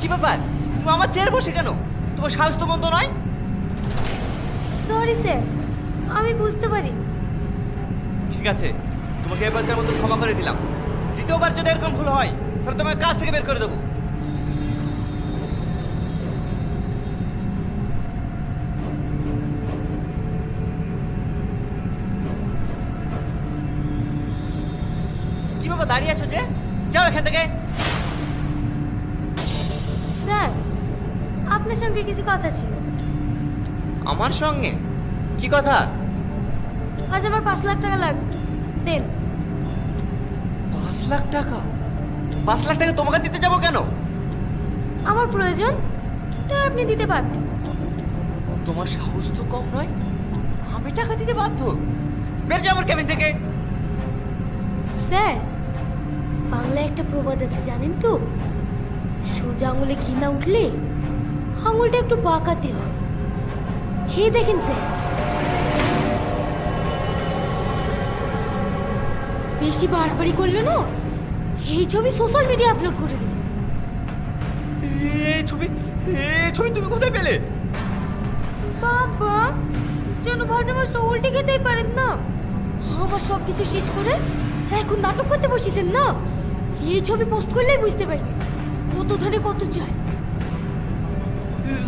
কি ব্যাপার? তুমি আমার চেয়ারে বসে কেন? তোমার সাহস তো মন্দ নয়? সরি স্যার আমি বুঝতে পারি। ঠিক আছে। তোমাকে এবারকার মতো ক্ষমা করে দিলাম। দ্বিতীয়বার যদি এরকম ভুল হয় তাহলে তোমাকে কাজ থেকে বের করে দেবো। কি বাবা দাঁড়িয়ে আছো যে? যাও এখান থেকে। স্যার আপনার সঙ্গে কিছু কথা ছিল। আমার সঙ্গে? কি কথা? আজ আমার পাঁচ লাখ টাকা লাগবে। দেন। পাঁচ লাখ টাকা? পাঁচ লাখ টাকা তোমাকে দিতে যাব কেন? আমার প্রয়োজন তাই আপনি দিতে পারতেন তোমার সাহস তো কম নয়। আমি টাকা দিতে বাধ্য। বের যাও আমার কেবিন থেকে। স্যার বাংলায় একটা প্রবাদ আছে জানেন তো? সোজা আঙুলে ঘি না উঠলে আঙুলটা একটু বাঁকাতে হয়। হে দেখেন স্যার। বেশি বাড়াবাড়ি করলে না? এই ছবি সোশ্যাল মিডিয়া আপলোড করে দিন। এই ছবি এই ছবি তুমি কোথায় পেলে? বাবা যেন ভাজ আমার উল্টে খেতেই পারেন না। আমার সব কিছু শেষ করে এখন নাটক করতে বসেছেন না? এই ছবি পোস্ট করলেই বুঝতে পারবে কত ধরে কত চায়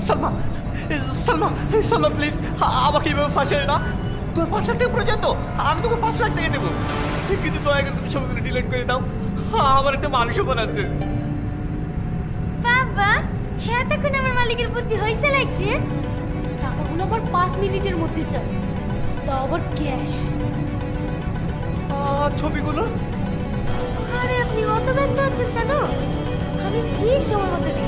সালমা সালমা সালমা প্লিজ আমাকে এভাবে ফাঁসাই না। তোর পাঁচ লাখ টাকা প্রয়োজন তো? আমি তোকে পাঁচ লাখ টাকা দেবো। কিন্তু দয়া করে তুমি ছবিগুলো ডিলিট করে দাও। আমার একটা মানুষ মন আছে। বাবা হ্যাঁ তখন আমার মালিকের বুদ্ধি হয়েছে লাগছে। টাকাগুলো আবার পাঁচ মিনিটের মধ্যে চাই। তা আবার ক্যাশ ছবিগুলো? আরে আপনি অত ব্যস্ত আছেন কেন? আমি ঠিক সময় মতো দিয়ে